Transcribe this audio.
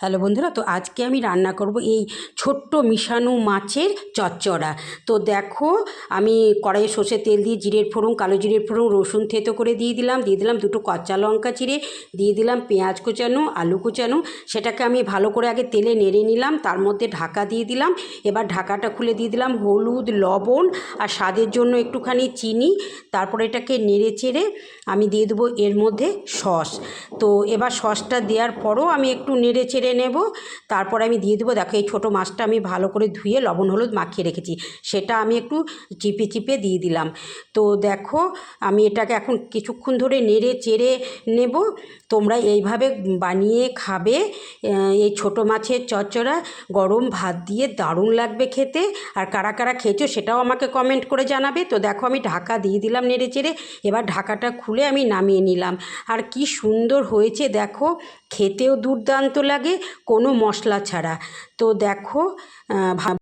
Hello বন্ধুরা, তো আজকে আমি রান্না করব এই ছোট্ট মিশানো মাছের চচ্চড়া। তো দেখো, আমি কড়াইয়ে সর্ষের তেল দিয়ে জিরের ফোড়ন, কালো জিরের ফোড়ন, রসুন থেতো করে দিয়ে দিলাম। দিয়ে দিলাম দুটো কাঁচা লঙ্কা চিড়ে, দিয়ে দিলাম পেঁয়াজ কুচানো, আলু কুচানো। সেটাকে আমি ভালো করে আগে তেলে নেড়ে নিলাম, তার মধ্যে ঢাকা দিয়ে দিলাম। এবার ঢাকাটা খুলে দিয়ে দিলাম হলুদ, লবণ আর স্বাদের জন্য একটুখানি চিনি। তারপরে এটাকে নেড়ে চেড়ে আমি দিয়ে দেবো এর মধ্যে সস। তো এবার সসটা দেওয়ার পরও আমি একটু নেড়ে চেড়ে নেব। তারপর আমি দিয়ে দেবো, দেখো এই ছোটো মাছটা আমি ভালো করে ধুয়ে লবণ, হলুদ মাখিয়ে রেখেছি। সেটা আমি একটু চিপে চিপে দিয়ে দিলাম। তো দেখো আমি এটাকে এখন কিছুক্ষণ ধরে নেড়ে চেড়ে নেব। তোমরা এইভাবে বানিয়ে খাবে। এই ছোটো মাছের চচ্চড়া গরম ভাত দিয়ে দারুণ লাগবে খেতে। আর কারা কারা খেয়েছো সেটাও আমাকে কমেন্ট করে জানাবে। তো দেখো আমি ঢাকা দিয়ে দিলাম নেড়ে চেড়ে। এবার ঢাকাটা খুলে আমি নামিয়ে নিলাম। আর কি সুন্দর হয়েছে দেখো। খেতেও দুর্দান্ত লাগে কোনো মশলা ছাড়া। তো দেখো